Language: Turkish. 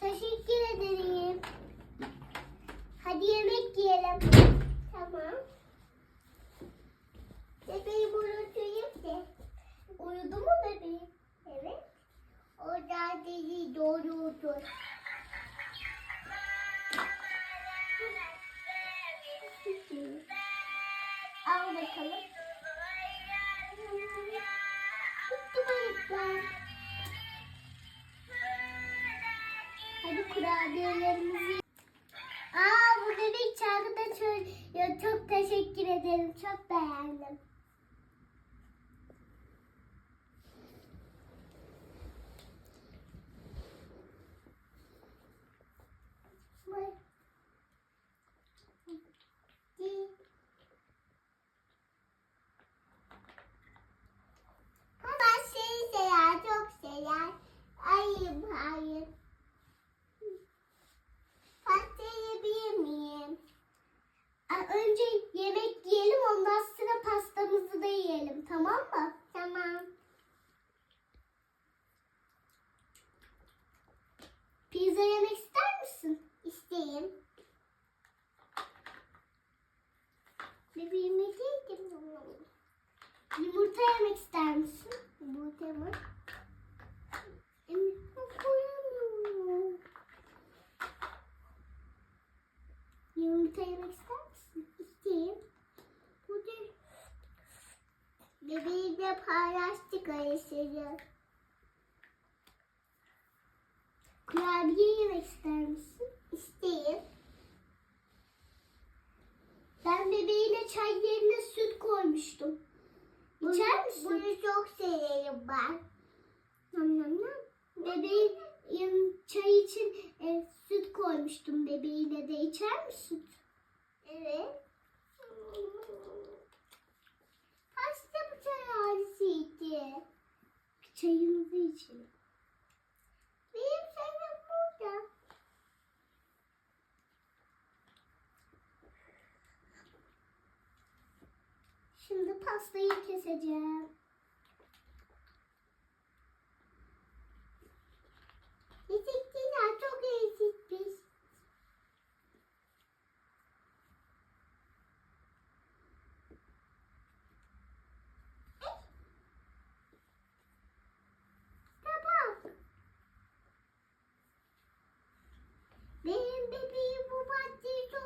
Teşekkür ederim. Hadi yemek yiyelim. Tamam. Bebeğim uyutayım de. Uyudu mu bebeğim? Evet. O da dedi doğru otur. Bakalım. Hadi kurabiyelerimizi Aa bu bebek şarkıda söylüyor. Çok teşekkür ederim. Çok beğendim. Bak. Di. Baba seni sever, çok sever. Hayır, hayır. Pasta yiyebilir miyim? Aa, Önce yemek yiyelim ondan sonra pastamızı da yiyelim tamam mı? Tamam. Pizza yemek ister misin? İsteyim. Bebeğim yediydim. Yumurta yemek ister misin? Yumurta mı? Yumurta yemek ister misin? İsteyim. Bu da bebeğimle paylaştık arasını. Kurabiye yemek ister misin? İsteyim. Ben bebeğine çay yerine süt koymuştum. İçer misin? Bunu çok severim ben. Nam nam nam. Bebeğin çay için e, süt koymuştum bebeğine de. içer mi süt? Evet. Hasta bu çay ağrısıydı. Çayımızı içelim. Pastayı keseceğim.